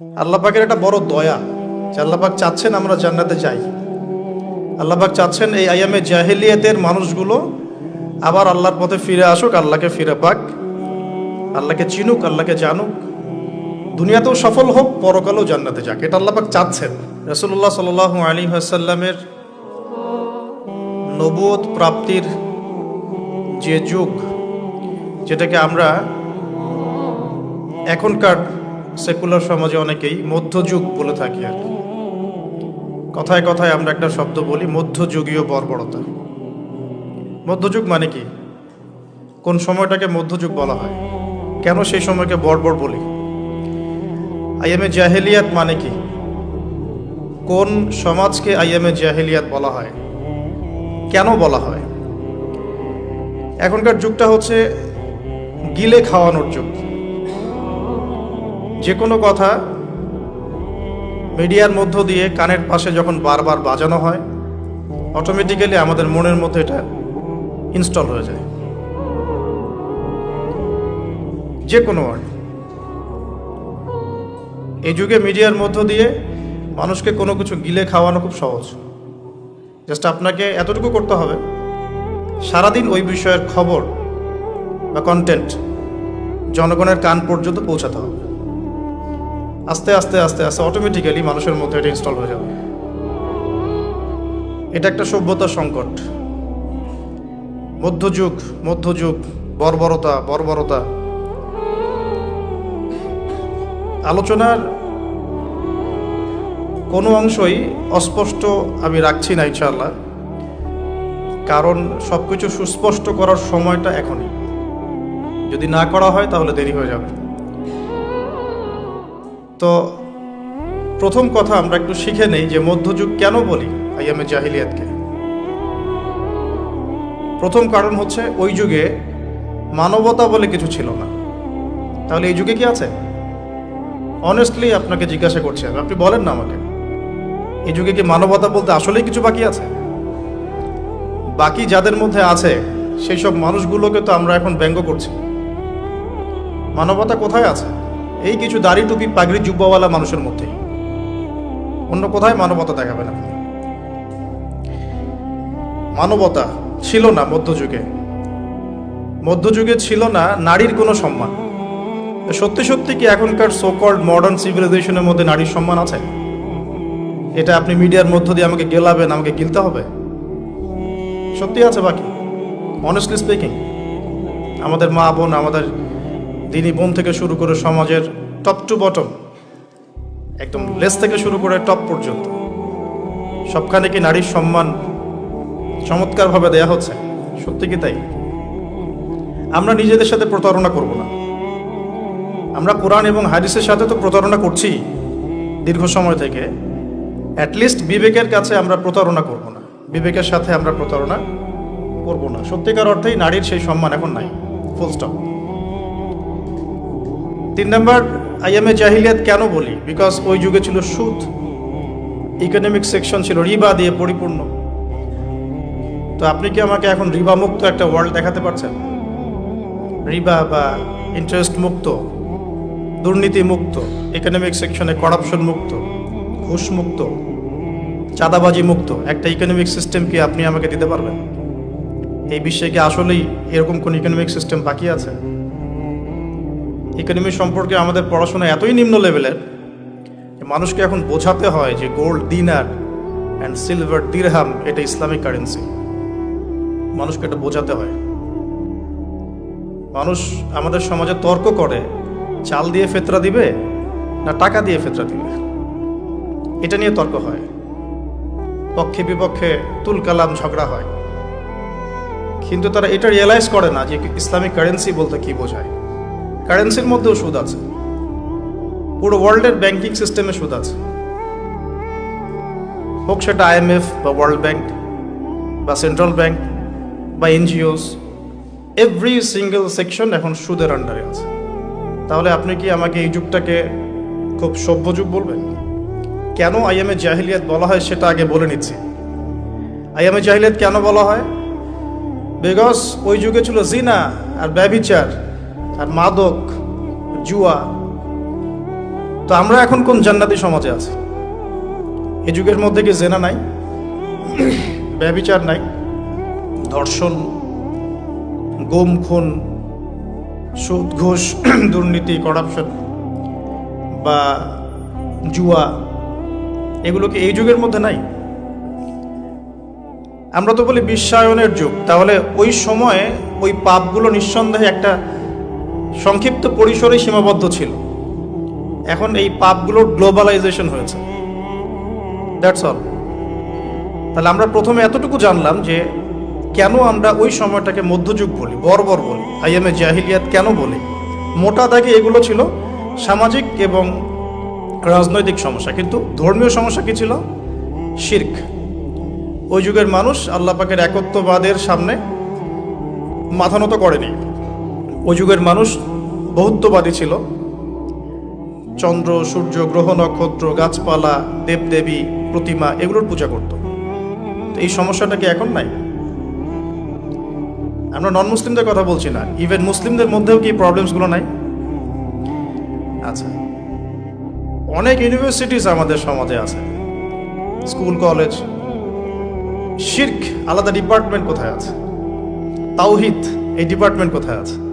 আল্লাহ পাকের একটা বড় দয়া যে আল্লাহ পাক চাচ্ছেন আমরা জান্নাতে যাই। আল্লাহ পাক চাচ্ছেন এই আয়ামে জাহেলিয়াতের মানুষগুলো আবার আল্লাহর পথে ফিরে আসুক, আল্লাহকে ফিরে পাক। আল্লাহকে চিনুক, আল্লাহকে জানুক। দুনিয়াতেও সফল হোক, পরকালেও জান্নাতে যাক। এটা আল্লাহ পাক চাচ্ছেন। রসুল্লাহ সাল আলী আসাল্লামের নবুয়ত প্রাপ্তির যে যুগ, যেটাকে আমরা এখনকার সেকুলার সমাজে অনেকেই মধ্যযুগ বলে থাকি আর কি। কথায় কথায় আমরা একটা শব্দ বলি মধ্যযুগীয় বর্বরতা। মধ্যযুগ মানে কি? কোন সময়টাকে মধ্যযুগ বলা হয়? কেন সেই সময়কে বর্বর বলি? আইএমএ জাহেলিয়াত মানে কি? কোন সমাজকে আইএমএ জাহেলিয়াত বলা হয়? কেন বলা হয়? এখনকার যুগটা হচ্ছে গিলে খাওয়ানোর যুগ। যে কোনো কথা মিডিয়ার মধ্য দিয়ে কানের পাশে যখন বারবার বাজানো হয় অটোমেটিক্যালি আমাদের মনের মধ্যে এটা ইনস্টল হয়ে যায়। যে কোনো ওয়ার্ড এই যুগে মিডিয়ার মধ্য দিয়ে মানুষকে কোনো কিছু গিলে খাওয়ানো খুব সহজ। জাস্ট আপনাকে এতটুকু করতে হবে, সারাদিন ওই বিষয়ের খবর বা কন্টেন্ট জনগণের কান পর্যন্ত পৌঁছাতে হবে। আস্তে আস্তে আস্তে আস্তে অটোমেটিক্যালি মানুষের মধ্যে এটা ইনস্টল হয়ে যাবে। এটা একটা সভ্যতার সংকট। মধ্যযুগ মধ্যযুগ, বর্বরতা বর্বরতা। আলোচনার কোনো অংশই অস্পষ্ট আমি রাখছি না ইনশাল্লাহ কারণ সব কিছু সুস্পষ্ট করার সময়টা এখনই। যদি না করা হয়, তাহলে দেরি হয়ে যাবে। তো প্রথম কথা আমরা একটু শিখে নেই যে মধ্যযুগ কেন বলি আইয়ামে জাহিলিয়াতকে। প্রথম কারণ হচ্ছে ওই যুগে মানবতা বলে কিছু ছিল না। তাহলে এই যুগে কি আছে? অনেস্টলি আপনাকে জিজ্ঞাসা করছি আপনি বলেন না আমাকে। এই যুগে কি মানবতা বলতে আসলেই কিছু বাকি আছে? বাকি যাদের মধ্যে আছে, সেই সব মানুষগুলোকে তো আমরা এখন ব্যঙ্গ করছি। মানবতা কোথায় আছে? এই কিছু দাড়ি টুপি পাগড়ি জুব্বাওয়ালা মানুষের মধ্যে। অন্য কোথায় মানবতা দেখাবেন আপনি? মানবতা ছিল না মধ্যযুগে। মধ্যযুগে ছিল না নারীর কোনো সম্মান। সত্যি সত্যি কি এখনকার সোকল্ড মডার্ন সিভিলাইজেশনের মধ্যে নারীর সম্মান আছে? এটা আপনি মিডিয়ার মধ্য দিয়ে আমাকে গেলাবেন, আমাকে গিলতে হবে? সত্যি আছে বাকি। অনেস্টলি স্পিকিং আমাদের মা বোন আমাদের দিনী বোন থেকে শুরু করে সমাজের টপ টু বটম একদম লেস থেকে শুরু করে টপ পর্যন্ত, সবখানে কি নারীর সম্মান চমৎকারভাবে দেয়া হচ্ছে? সত্যি কি তাই? আমরা নিজেদের সাথে প্রতারণা করব না। আমরা কোরআন এবং হাদিসের সাথে তো প্রতারণা করছি। দীর্ঘ সময় থেকে অ্যাটলিস্ট বিবেকের কাছে আমরা প্রতারণা করব না। বিবেকের সাথে আমরা প্রতারণা করব না। সত্যিকার অর্থেই নারীর সেই সম্মান এখন নাই। ফুল স্টপ তিন নম্বর আইএমএ জাহিলিয়াত কেন বলি? বিকজ ওই যুগে ছিল সুদ। ইকোনমিক সেকশন ছিল রিবা দিয়ে পরিপূর্ণ। তো আপনি কি আমাকে এখন রিবা মুক্ত একটা ওয়ার্ল্ড দেখাতে পারছেন? রিবা বা ইন্টারেস্ট মুক্ত, দুর্নীতি মুক্ত ইকোনমিক সেকশনে করাপশন মুক্ত, ঘুষ মুক্ত, চাঁদাবাজি মুক্ত, একটা ইকোনমিক সিস্টেম কি আপনি আমাকে দিতে পারবেন? এই বিশ্বে কি আসলেই এরকম কোন ইকোনমিক সিস্টেম বাকি আছে? ইকোনমি সম্পর্কে আমাদের পড়াশোনা এতই নিম্ন লেভেলের মানুষকে এখন বোঝাতে হয় যে gold dinar and silver dirham এটা ইসলামিক কারেন্সি মানুষকে এটা বোঝাতে হয়। মানুষ আমাদের সমাজে তর্ক করে, চাল দিয়ে ফেতরা দিবে না টাকা দিয়ে ফেতরা দিবে? এটা নিয়ে তর্ক হয়। পক্ষে বিপক্ষে তুল কালাম ঝগড়া হয়। কিন্তু তারা এটা রিয়েলাইজ করে না যে ইসলামিক কারেন্সি বলতে কি বোঝায়। কারেন্সির মধ্যেও সুদ আছে। পুরো ওয়ার্ল্ডের ব্যাংকিং সিস্টেমে সুদ আছে। হোক সেটা আইএমএফ বা ওয়ার্ল্ড ব্যাংক বা সেন্ট্রাল ব্যাংক বা এনজিওস এভরি সিঙ্গেল সেকশন এখন সুদের আন্ডারে আছে। তাহলে আপনি কি আমাকে এই যুগটাকে খুব সভ্য যুগ বলবেন? কেন আইএমএ জাহিলিয়াত বলা হয় সেটা আগে বলে নিচ্ছি। আইএমএ জাহিলিয়াত কেন বলা হয়? বিকজ ওই যুগে ছিল জিনা আর ব্যভিচার। আর মাদক, জুয়া। তো আমরা এখন কোন জান্নাতি সমাজে আছি? এ যুগের মধ্যে কি জেনা নাই? ব্যবিচার নাই? ধর্ষণ, গুম, খুন, সুদ, ঘুষ, দুর্নীতি করাপশন বা জুয়া, এগুলো কি এই যুগের মধ্যে নাই? আমরা তো বলি বিশ্বায়নের যুগ। তাহলে ওই সময়ে ওই পাপগুলো নিঃসন্দেহে একটা সংক্ষিপ্ত পরিসরে সীমাবদ্ধ ছিল। এখন এই পাপগুলোর গ্লোবালাইজেশন হয়েছে। দ্যাটস অল তাহলে আমরা প্রথমে এতটুকু জানলাম যে কেন আমরা ওই সময়টাকে মধ্যযুগ বলি, বর্বর বলি, আইএমএ জাহিলিয়াত কেন বলি? মোটা দাগে এগুলো ছিল সামাজিক এবং রাজনৈতিক সমস্যা, কিন্তু ধর্মীয় সমস্যা কি ছিল? শির্ক। ওই যুগের মানুষ আল্লাহ পাকের একত্ববাদের সামনে মাথা নত করেনি। ওই যুগের মানুষ বহুত্ববাদী ছিল। চন্দ্র, সূর্য, গ্রহ, নক্ষত্র, গাছপালা, দেবদেবী, প্রতিমা এগুলোর পূজা করত। এই সমস্যাটা কি এখন নাই? আমরা নন মুসলিমদের কথা বলছি না। ইভেন মুসলিমদের মধ্যেও কি প্রবলেমসগুলো নাই? আচ্ছা। অনেক ইউনিভার্সিটিস আমাদের সমাজে আছে। স্কুল কলেজ শির্ক আলাদা ডিপার্টমেন্ট কোথায় আছে? তাওহিদ, এই ডিপার্টমেন্ট কোথায় আছে?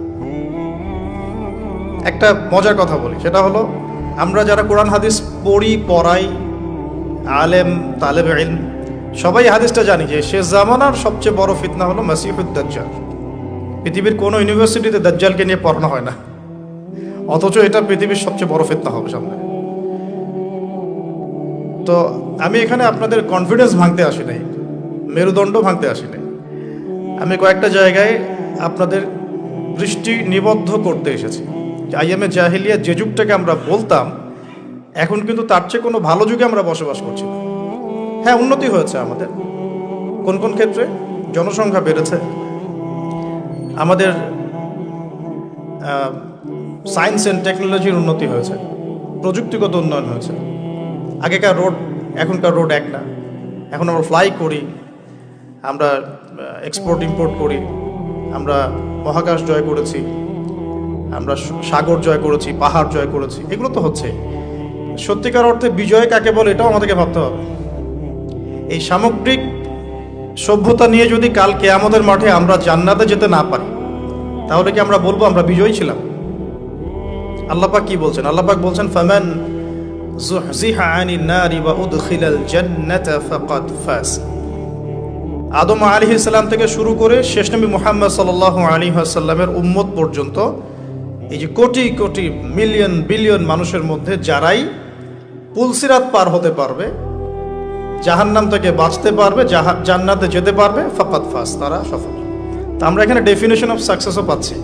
একটা মজার কথা বলি, সেটা হলো আমরা যারা কোরআন, হাদিস পড়ি, পড়াই, আলেম, তালেব ইলম, সবাই হাদিসটা জানি যে শেষ জামানার সবচেয়ে বড় ফিতনা হলো মাসিহুদ দাজ্জাল। পৃথিবীর কোনো ইউনিভার্সিটিতে দাজ্জালকে নিয়ে পড়ানো হয় না। অথচ এটা পৃথিবীর সবচেয়ে বড় ফিতনা হবে সামনে। তো আমি এখানে আপনাদের কনফিডেন্স ভাঙতে আসি নাই, মেরুদণ্ড ভাঙতে আসি নাই। আমি কয়েকটা জায়গায় আপনাদের দৃষ্টি নিবদ্ধ করতে এসেছি। আইএমএ জাহিলিয়া যে যুগটাকে আমরা বলতাম, এখন কিন্তু তার চেয়ে কোনো ভালো যুগে আমরা বসবাস করছি না। হ্যাঁ উন্নতি হয়েছে আমাদের। কোন কোন ক্ষেত্রে? জনসংখ্যা বেড়েছে। আমাদের সায়েন্স অ্যান্ড টেকনোলজির উন্নতি হয়েছে। প্রযুক্তিগত উন্নয়ন হয়েছে। আগেকার রোড এখনকার রোড এক না। এখন আমরা ফ্লাই করি, আমরা এক্সপোর্ট ইম্পোর্ট করি, আমরা মহাকাশ জয় করেছি। আমরা সাগর জয় করেছি, পাহাড় জয় করেছি, এগুলো তো হচ্ছে। সত্যিকার অর্থে বিজয় কাকে বলে, এটাও আমাদেরকে ভাবতে হবে। এই সামগ্রিক সভ্যতা নিয়ে যদি কাল কেয়ামতের মাঠে আমরা জান্নাতে যেতে না পারি, তাহলে কি আমরা বলব আমরা বিজয়ী ছিলাম? আল্লাপাক কি বলছেন? আল্লাপাক বলছেন, ফামান আদম আলী ইসলাম থেকে শুরু করে শেষ নবী মোহাম্মদ সাল্লাহ আলী আসাল্লামের উম্মত পর্যন্ত এই যে কোটি কোটি মিলিয়ন, বিলিয়ন মানুষের মধ্যে যারাই পুলসিরাত পার হতে পারবে, জাহান্নাম থেকে বাঁচতে পারবে জান্নাতে যেতে পারবে ফাকাত ফাস, তারা সফল। তা আমরা এখানে ডেফিনেশন অফ সাকসেসও পাচ্ছি।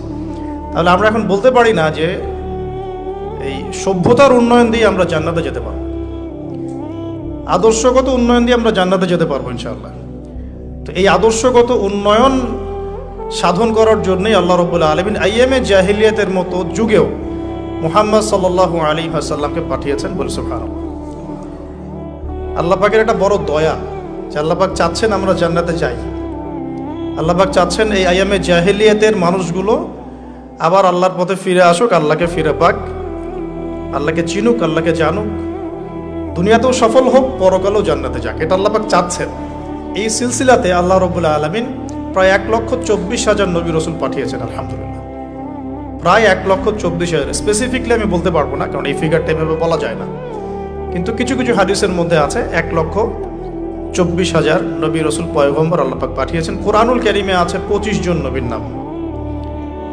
তাহলে আমরা এখন বলতে পারি না যে এই সভ্যতার উন্নয়ন দিয়ে আমরা জান্নাতে যেতে পারব। আদর্শগত উন্নয়ন দিয়ে আমরা জান্নাতে যেতে পারব ইনশাআল্লাহ। তো এই আদর্শগত উন্নয়ন সাধন করার জন্যই আল্লাহ রবুল্লা আলমিন আইএমএ জাহিলিয়াতের মতো যুগেও মুহাম্মদ সাল্লাহ আলী আসাল্লামকে পাঠিয়েছেন বলে সুফান আল্লাহ পাকের একটা বড় দয়া যে আল্লাহ পাক চাচ্ছেন আমরা জান্নাতে যাই। আল্লাহ পাক চাচ্ছেন এই আইএমএ জাহিলিয়াতের মানুষগুলো আবার আল্লাহর পথে ফিরে আসুক, আল্লাহকে ফিরে পাক, আল্লাহকে চিনুক, আল্লাহকে জানুক। দুনিয়াতেও সফল হোক, পরকালেও জান্নাতে যাক। এটা আল্লাহ পাক চাচ্ছেন। এই সিলসিলাতে আল্লাহ রবুল্লা আলমিন প্রায় এক লক্ষ চব্বিশ হাজার নবী রসুল পাঠিয়েছেন, আলহামদুলিল্লাহ। প্রায় এক লক্ষ চব্বিশ হাজার। স্পেসিফিকলি আমি বলতে পারব না, কারণ এই ফিগারটা এভাবে বলা যায় না। কিন্তু কিছু কিছু হাদিসের মধ্যে আছে, এক লক্ষ চব্বিশ হাজার নবী রসুল পয়গম্বর আল্লাপাক পাঠিয়েছেন। কোরআনুল ক্যারিমে আছে পঁচিশ জন নবীর নাম।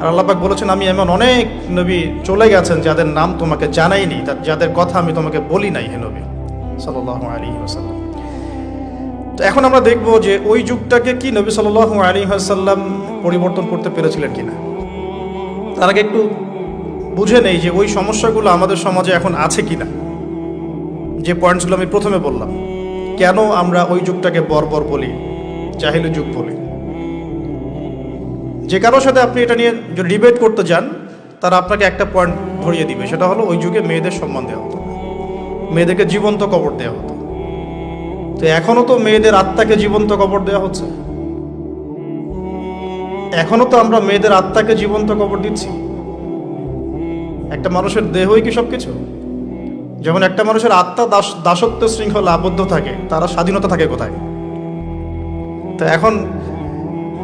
আর আল্লাপাক বলেছেন, আমি এমন অনেক নবী চলে গেছেন যাদের নাম তোমাকে জানাইনি, যাদের কথা আমি তোমাকে বলি নাই, হে নবী। সাল্লাহ আলী ওসাল্লাম তো এখন আমরা দেখব যে ওই যুগটাকে কি নবী সাল্লাহ আলী হাসাল্লাম পরিবর্তন করতে পেরেছিলেন কিনা। তার আগে একটু বুঝে নেই যে ওই সমস্যাগুলো আমাদের সমাজে এখন আছে কিনা। যে পয়েন্টসগুলো আমি প্রথমে বললাম, কেন আমরা ওই যুগটাকে বর্বর বলি জাহিলি যুগ বলি? যে কারোর সাথে আপনি এটা নিয়ে যদি ডিবেট করতে যান, তারা আপনাকে একটা পয়েন্ট ধরিয়ে দিবে, সেটা হলো ওই যুগে মেয়েদের সম্মান দেওয়া হতো মেয়েদেরকে জীবন্ত কবর দেওয়া হতো। তো এখনও তো মেয়েদের আত্মাকে জীবন্ত কবর দেওয়া হচ্ছে। এখনও তো আমরা মেয়েদের আত্মাকে জীবন্ত কবর দিচ্ছি। একটা মানুষের দেহই কি সবকিছু? যেমন একটা মানুষের আত্মা দাস দাসত্ব শৃঙ্খলা আবদ্ধ থাকে, তারা স্বাধীনতা থাকে কোথায়? তো এখন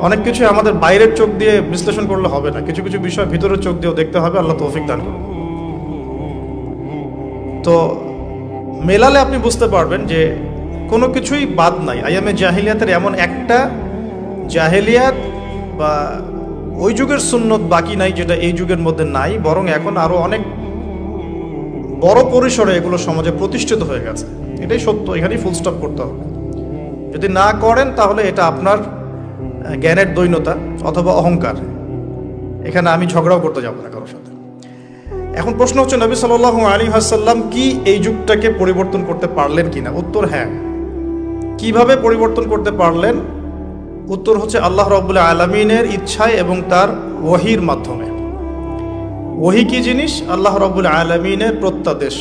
অনেক কিছু আমাদের বাইরের চোখ দিয়ে বিশ্লেষণ করলে হবে না। কিছু কিছু বিষয় ভিতরের চোখ দিয়েও দেখতে হবে, আল্লাহ তৌফিক দান করুন। তো মেলালে আপনি বুঝতে পারবেন যে কোনো কিছুই বাদ নাই। আইয়ামে জাহিলিয়াতের এমন একটা জাহেলিয়াত বা ওই যুগের সুন্নত বাকি নাই যেটা এই যুগের মধ্যে নাই, বরং এখন আরও অনেক বড় পরিসরে এগুলো সমাজে প্রতিষ্ঠিত হয়ে গেছে। এটাই সত্য, এখানেই ফুল স্টপ করতে হবে। যদি না করেন, তাহলে এটা আপনার জ্ঞানের দৈন্যতা অথবা অহংকার। এখানে আমি ঝগড়াও করতে যাব না কারোর সাথে। এখন প্রশ্ন হচ্ছে, নবী সাল আলী হাসাল্লাম কি এই যুগটাকে পরিবর্তন করতে পারলেন কিনা? উত্তর হ্যাঁ। কীভাবে পরিবর্তন করতে পারলেন? উত্তর হচ্ছে আল্লাহ রবুল্লাহ আলমিনের ইচ্ছায় এবং তার ওহির মাধ্যমে। ওহি কি জিনিস? আল্লাহ রবুল আলমিনের প্রত্যাদেশ।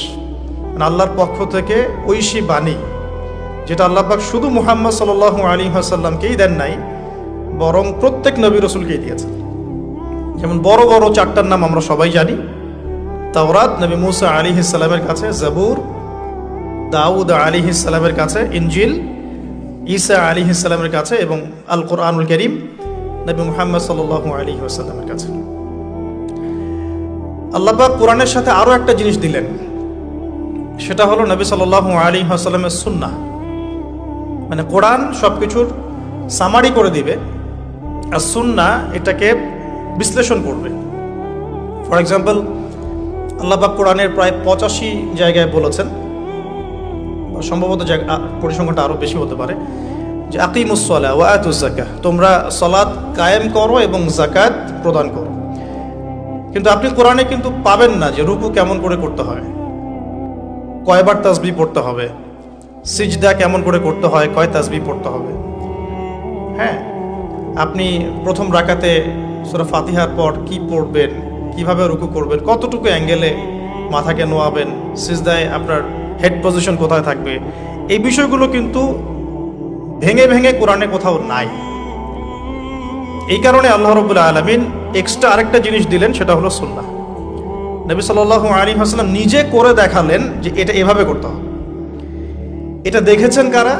মানে আল্লাহর পক্ষ থেকে ঐশী বাণী, যেটা আল্লাহ পাক শুধু মুহাম্মদ সাল আলী হাসাল্লামকেই দেন নাই, বরং প্রত্যেক নবী রসুলকেই দিয়েছেন। যেমন বড় বড় চারটার নাম আমরা সবাই জানি। তাওরাত নবী মুসা আলী ইসালামের কাছে, জাবুর, দাউদ আলী ইসালামের কাছে, ইনজিল ঈসা আলী ইসালামের কাছে এবং আল কোরআনুল করিম নবী মুহাম্মদ সাল আলী আসাল্লামের কাছে। আল্লাপাক কোরআনের সাথে আরও একটা জিনিস দিলেন। সেটা হলো নবী সাল আলী আসাল্লামের সুন্না মানে কোরআন সব কিছুর সামারি করে দিবে, আর সুন্না এটাকে বিশ্লেষণ করবে। ফর এক্সাম্পল আল্লাপাক কোরআনের প্রায় পঁচাশি জায়গায় বলেছেন সম্ভবত পরিসংখ্যানটা আরও বেশি হতে পারে, যে আকিমুসলা ওয়াতুজাকা তোমরা সলাদ কায়েম করো এবং জাকাত প্রদান করো। কিন্তু আপনি কোরআনে কিন্তু পাবেন না যে রুকু কেমন করে করতে হয়, কয়বার তাসবি পড়তে হবে, সিজদা কেমন করে করতে হয়, কয় তাসবি পড়তে হবে। হ্যাঁ আপনি প্রথম রাকাতে সুরা ফাতিহার পর কি পড়বেন, কীভাবে রুকু করবেন, কতটুকু অ্যাঙ্গেলে মাথাকে নোয়াবেন, সিজদায় আপনার হেড পজিশন কোথায় থাকবে? এই বিষয়গুলো কিন্তু ভেঙে ভেঙে কোরআনে কোথাও নাই। এই কারণে আল্লাহ রবুল্লা আলমিন এক্সট্রা আরেকটা জিনিস দিলেন, সেটা হলো সুন্না নবী সাল আলী হাসলাম নিজে করে দেখালেন যে এটা এভাবে করতে হবে। এটা দেখেছেন কারা?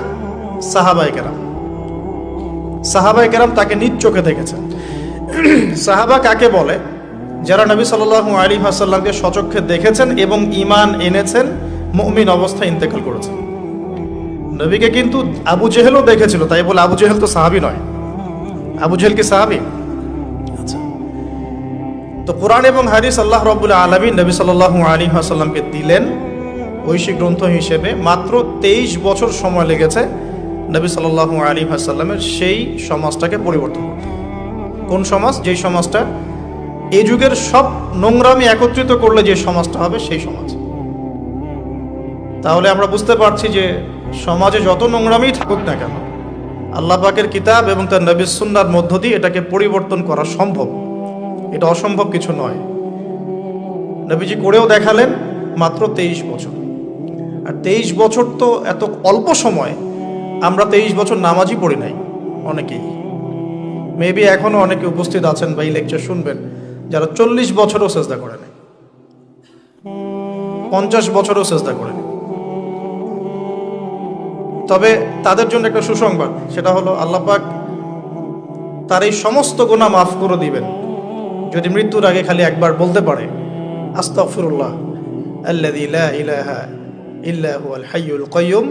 সাহাবাই কেরাম। সাহাবাই কেরাম তাকে নিজ চোখে দেখেছেন। সাহাবা কাকে বলে? যারা নবী সাল আলী হাসাল্লামকে সচক্ষে দেখেছেন এবং ইমান এনেছেন মুমিন অবস্থায় ইন্তেকাল করেছেন নবীকে কিন্তু আবু জেহেলও দেখেছিল, তাই বলে আবু জেহেল তো সাহাবি নয়। আবু জেহেল কি সাহাবি? আচ্ছা। তো কোরআন এবং হাদিস আল্লাহ রবুল্লা আলমী নবী সাল্লাহ আলী আসাল্লামকে দিলেন ঐশী গ্রন্থ হিসেবে। মাত্র তেইশ বছর সময় লেগেছে নবী সাল্লাহ আলী আসাল্লামের সেই সমাজটাকে পরিবর্তন কোন সমাজ? যেই সমাজটা এই যুগের সব নোংরামি একত্রিত করলে যে সমাজটা হবে সেই সমাজ। তাহলে আমরা বুঝতে পারছি যে সমাজে যত নোংরামি থাকুক না কেন, আল্লাহ পাকের কিতাব এবং তার নবী সুন্নার মধ্য দিয়ে এটাকে পরিবর্তন করা সম্ভব। এটা অসম্ভব কিছু নয়। নবীজি করেও দেখালেন মাত্র তেইশ বছর। আর তেইশ বছর তো এত অল্প সময়, আমরা তেইশ বছর নামাজই পড়ি নাই অনেকেই। মেবি এখনও অনেকে উপস্থিত আছেন বা এই লেকচার শুনবেন, যারা চল্লিশ বছরও চেষ্টা করে নাই। পঞ্চাশ বছরও চেষ্টা করে নাই। তাদের জন্য একটা সুসংবাদ, সেটা হলো আল্লাপাক তার এই সমস্ত গোনা মাফ করে দিবেন। যদি মৃত্যুর আগে খালি একবার বলতে পারে, আস্তাগফিরুল্লাহ, আল্লাযী লা ইলাহা ইল্লা হুয়াল হাইয়ুল কাইয়্যুম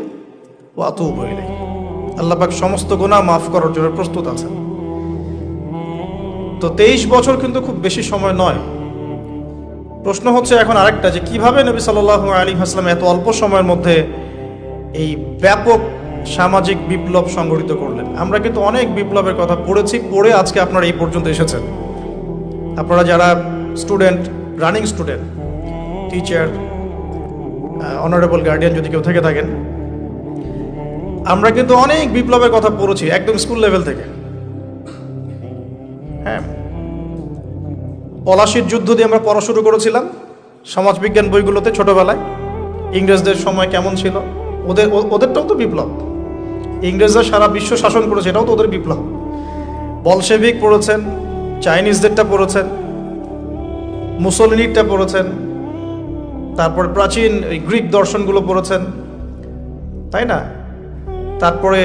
ওয়া আতুবু ইলাইহি। আল্লাহ পাক সমস্ত গুনাহ মাফ করার জন্য প্রস্তুত আছেন। তো তেইশ বছর কিন্তু খুব বেশি সময় নয়। প্রশ্ন হচ্ছে এখন আরেকটা যে কীভাবে নবী সাল্লাল্লাহু আলী হাসলাম এত অল্প সময়ের মধ্যে এই ব্যাপক সামাজিক বিপ্লব সংগঠিত করলেন। আমরা কিন্তু অনেক বিপ্লবের কথা পড়েছি, পড়ে আজকে আপনারা এই পর্যন্ত এসেছেন। আপনারা যারা student, running student, teacher honourable guardian যদি কেউ থেকে থাকেন, আমরা কিন্তু অনেক বিপ্লবের কথা পড়েছি, একদম স্কুল লেভেল থেকে। হ্যাঁ। পলাশির যুদ্ধ দিয়ে আমরা পড়া শুরু করেছিলাম, সমাজবিজ্ঞান বইগুলোতে ছোটবেলায়। ইংরেজদের সময় কেমন ছিল? ওদের ওদেরটাও তো বিপ্লব। ইংরেজরা সারা বিশ্ব শাসন করেছে, এটাও তো ওদের বিপ্লব। বলশেভিক পড়েছেন, চাইনিজদেরটা পড়েছেন মুসলিনিরটা পড়েছেন, তারপরে প্রাচীন এই গ্রিক দর্শনগুলো পড়েছেন, তাই না? তারপরে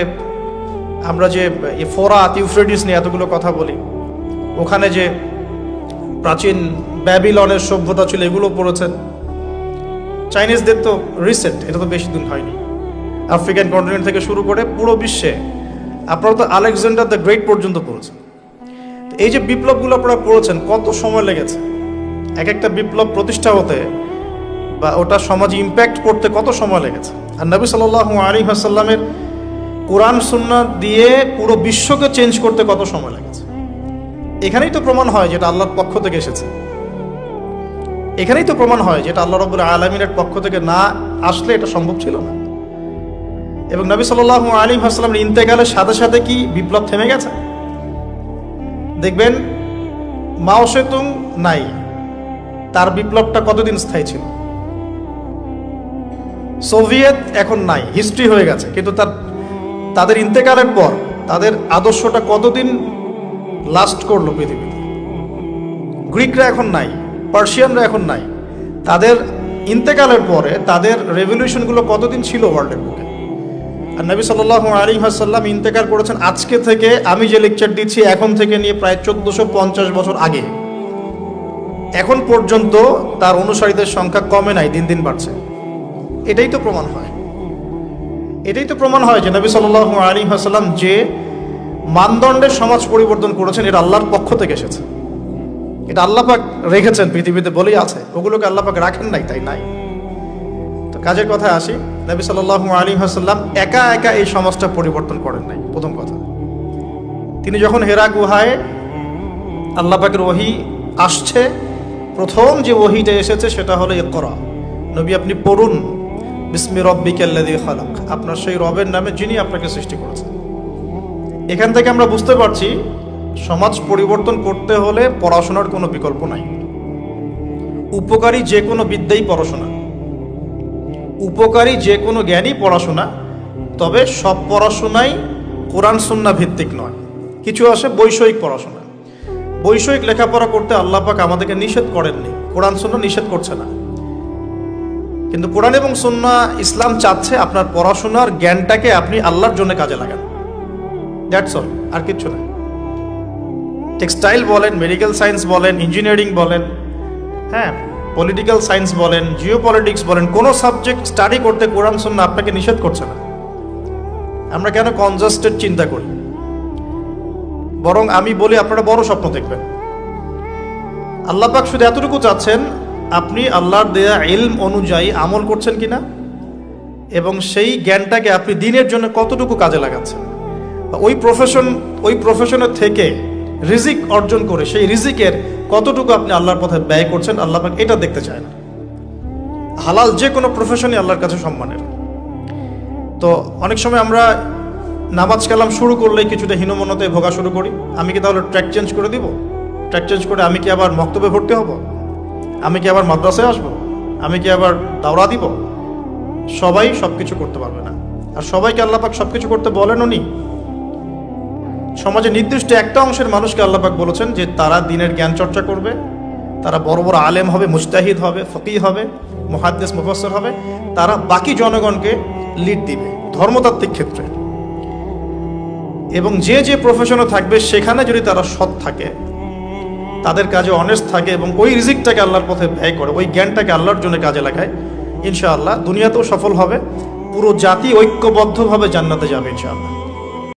আমরা যে ফোরাত ইউফ্রেডিস নিয়ে এতগুলো কথা বলি, ওখানে যে প্রাচীন ব্যাবিলনের সভ্যতা ছিল, এগুলো পড়েছেন। চাইনিজদের তো রিসেন্ট এটা তো বেশি দিন হয়নি। আফ্রিকান কন্টিনেন্ট থেকে শুরু করে পুরো বিশ্বে আপনারা তো আলেকজান্ডার দ্য গ্রেট পর্যন্ত পড়েছেন এই যে বিপ্লবগুলো আপনারা পড়েছেন, কত সময় লেগেছে? এক একটা বিপ্লব প্রতিষ্ঠা হতে বা ওটা সমাজে ইম্প্যাক্ট করতে কত সময় লেগেছে? আর নবী সাল্লাহ আলী হাসাল্লামের কোরআন সুন্না দিয়ে পুরো বিশ্বকে চেঞ্জ করতে কত সময় লেগেছে? এখানেই তো প্রমাণ হয় যেটা আল্লাহর পক্ষ থেকে এসেছে। এখানেই তো প্রমাণ হয় যেটা আল্লাহ রবুল আলমিনের পক্ষ থেকে না আসলে এটা সম্ভব ছিল না। এবং নবী সাল্লাহ আলী হাসলামের ইন্তেকালের সাথে সাথে কি বিপ্লব থেমে গেছে? দেখবেন, মাও সেতুং নাই। তার বিপ্লবটা কতদিন স্থায়ী ছিল? সোভিয়েত এখন নাই, হিস্ট্রি হয়ে গেছে। কিন্তু তার, তাদের ইন্তেকালের পর তাদের আদর্শটা কতদিন লাস্ট করল পৃথিবীতে? গ্রিকরা এখন নাই, পার্সিয়ানরা এখন নাই। তাদের ইন্তেকালের পরে তাদের রেভলিউশনগুলো কতদিন ছিল ওয়ার্ল্ডের বুকে আর নবী সাল্লাহ আলী হাসাল্লাম ইন্তেকাল করেছেন আজকে থেকে। আমি যে লেকচার দিচ্ছি এখন থেকে নিয়ে প্রায় চোদ্দশো পঞ্চাশ বছর আগে। এখন পর্যন্ত তার অনুসারীদের সংখ্যা কমে নাই, দিন দিন বাড়ছে। এটাই তো প্রমাণ হয়। এটাই তো প্রমাণ হয় যে নবী সাল্লাহ আলী হাসাল্লাম যে মানদণ্ডের সমাজ পরিবর্তন করেছেন, এটা আল্লাহর পক্ষ থেকে এসেছে। এটা আল্লাপাক রেখেছেন, পৃথিবীতে বলেই আছে। ওগুলোকে আল্লাপাক রাখেন নাই, তাই নাই। কাজের কথা আসি। নবী সাল্লাহ আলী হাসাল্লাম একা একা এই সমাজটা পরিবর্তন করেন নাই। প্রথম কথা। তিনি যখন হেরা গুহায় আল্লাহ পাকের ওহি আসছে, প্রথম যে ওহিটা এসেছে সেটা হলো করা। নবী, আপনি পড়ুন, বিসমি রব্বিকাল্লাদি খালাক। আপনার সেই রবের নামে যিনি আপনাকে সৃষ্টি করেছেন। এখান থেকে আমরা বুঝতে পারছি, সমাজ পরিবর্তন করতে হলে পড়াশোনার কোনো বিকল্প নাই। উপকারী যে কোনো বিদ্যাই পড়াশোনা। উপকারী যে কোনো জ্ঞানই পড়াশোনা, তবে সব পড়াশোনাই কোরআন সুন্না ভিত্তিক নয়। কিছু আসে বৈষয়িক পড়াশোনা। বৈষয়িক লেখাপড়া করতে আল্লাহ পাক আমাদেরকে নিষেধ করেননি। কোরআন সুন্না নিষেধ করছে না। কিন্তু কোরআন এবং সুন্না ইসলাম চাচ্ছে আপনার পড়াশোনার জ্ঞানটাকে আপনি আল্লাহর জন্য কাজে লাগান। দ্যাটস অল আর কিচ্ছু না। টেক্সটাইল বলেন মেডিকেল সায়েন্স বলেন ইঞ্জিনিয়ারিং বলেন হ্যাঁ পলিটিক্যাল সায়েন্স বলেন জিও পলিটিক্স বলেন, কোনো সাবজেক্ট স্টাডি করতে কোরআন সুন্না আপনাকে নিষেধ করছে না। আমরা কেন কনজাস্টেড চিন্তা করি? বরং আমি বলি, আপনারা বড় স্বপ্ন দেখবেন। আল্লাহ পাক শুধু এতটুকু চাচ্ছেন, আপনি আল্লাহর দেয়া ইলম অনুযায়ী আমল করছেন কিনা? এবং সেই জ্ঞানটাকে আপনি দিনের জন্য কতটুকু কাজে লাগাচ্ছেন? ওই প্রফেশন ওই প্রফেশনের থেকে রিজিক অর্জন করে, সেই রিজিকের কতটুকু আপনি আল্লাহর পথে ব্যয় করছেন, আল্লাহ পাক এটা দেখতে চায় না। হালাল যে কোনো প্রফেশনই আল্লাহর কাছে সম্মানের। তো অনেক সময় আমরা নামাজ কালাম শুরু করলেই কিছুটা হীনমনতে ভোগা শুরু করি। আমি কি তাহলে ট্র্যাক চেঞ্জ করে দিব? ট্র্যাক চেঞ্জ করে আমি কি আবার মক্তবে ভর্তি হব? আমি কি আবার মাদ্রাসায় আসব? আমি কি আবার দাওরা দিব? সবাই সব কিছু করতে পারবে না। আর সবাইকে আল্লাপাক সব কিছু করতে বলেন উনি সমাজে নির্দিষ্ট একটা অংশের মানুষকে আল্লাপাক বলেছেন যে তারা দিনের জ্ঞান চর্চা করবে, তারা বড় বড় আলেম হবে মুস্তাহিদ হবে ফকি হবে মহাদ্দেশ মুফসর হবে, তারা বাকি জনগণকে লিড দিবে ধর্মতাত্ত্বিক ক্ষেত্রে। এবং যে যে প্রফেশনে থাকবে, সেখানে যদি তারা সৎ থাকে, তাদের কাজে অনেস্ট থাকে এবং ওই রিজিকটাকে আল্লাহর পথে ব্যয় করে, ওই জ্ঞানটাকে আল্লাহর জন্য কাজে লাগায়, ইনশাআল্লাহ দুনিয়াতেও সফল হবে, পুরো জাতি ঐক্যবদ্ধভাবে জান্নাতে যাবে ইনশাআল্লাহ।